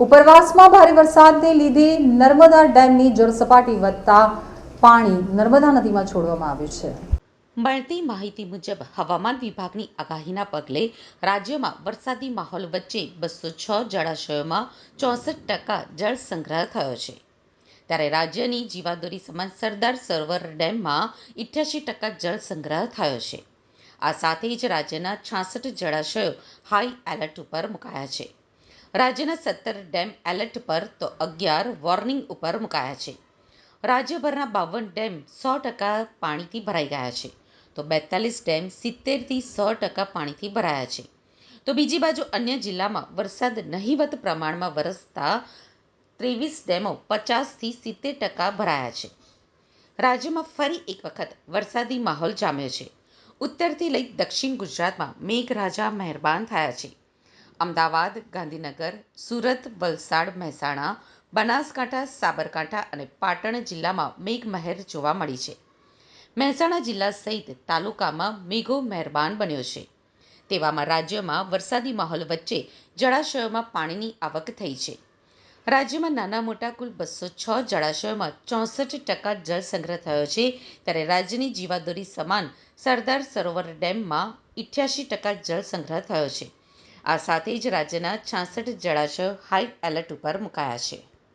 ઉપરવાસમાં ભારે વરસાદને લીધે નર્મદા ડેમની જળસપાટી વધતા પાણી નર્મદા નદીમાં છોડવામાં આવ્યું છે. મળતી માહિતી મુજબ હવામાન વિભાગની આગાહીના પગલે રાજ્યમાં વરસાદી માહોલ વચ્ચે બસો છ જળાશયોમાં ચોસઠ ટકા જળ સંગ્રહ થયો છે. ત્યારે રાજ્યની જીવાદોરી સમાન સરદાર સરોવર ડેમમાં ઇઠ્યાસી ટકા જળ સંગ્રહ થયો છે. આ સાથે જ રાજ્યના છાસઠ જળાશયો હાઈ એલર્ટ ઉપર મુકાયા છે. રાજ્યના સત્તર ડેમ એલર્ટ પર તો અગિયાર વોર્નિંગ ઉપર મુકાયા છે. રાજ્યભરના બાવન ડેમ સો ટકા પાણીથી ભરાઈ ગયા છે. તો બેતાલીસ ડેમ સિત્તેરથી સો ટકા પાણીથી ભરાયા છે. તો બીજી બાજુ અન્ય જિલ્લામાં વરસાદ નહિવત પ્રમાણમાં વરસતા ત્રેવીસ ડેમો પચાસથી સિત્તેર ટકા ભરાયા છે. રાજ્યમાં ફરી એક વખત વરસાદી માહોલ જામ્યો છે. ઉત્તરથી લઈ દક્ષિણ ગુજરાતમાં મેઘરાજા મહેરબાન થયા છે. અમદાવાદ, ગાંધીનગર, સુરત, વલસાડ, મહેસાણા, બનાસકાંઠા, સાબરકાંઠા અને પાટણ જિલ્લામાં મેઘમહેર જોવા મળી છે. મહેસાણા જિલ્લા સહિત તાલુકામાં મેઘો મહેરબાન બન્યો છે. તેવામાં રાજ્યમાં વરસાદી માહોલ વચ્ચે જળાશયોમાં પાણીની આવક થઈ છે. રાજ્યમાં નાના મોટા કુલ બસો છ જળાશયોમાં ચોસઠ ટકા જળ સંગ્રહ થયો છે ત્યારે રાજ્યની જીવાદોરી સમાન સરદાર સરોવર ડેમમાં ઇઠ્યાસી ટકા જળ સંગ્રહ થયો છે. આ સાથે જ રાજ્યના છાસઠ જળાશયો હાઈ એલર્ટ ઉપર મુકાયા છે.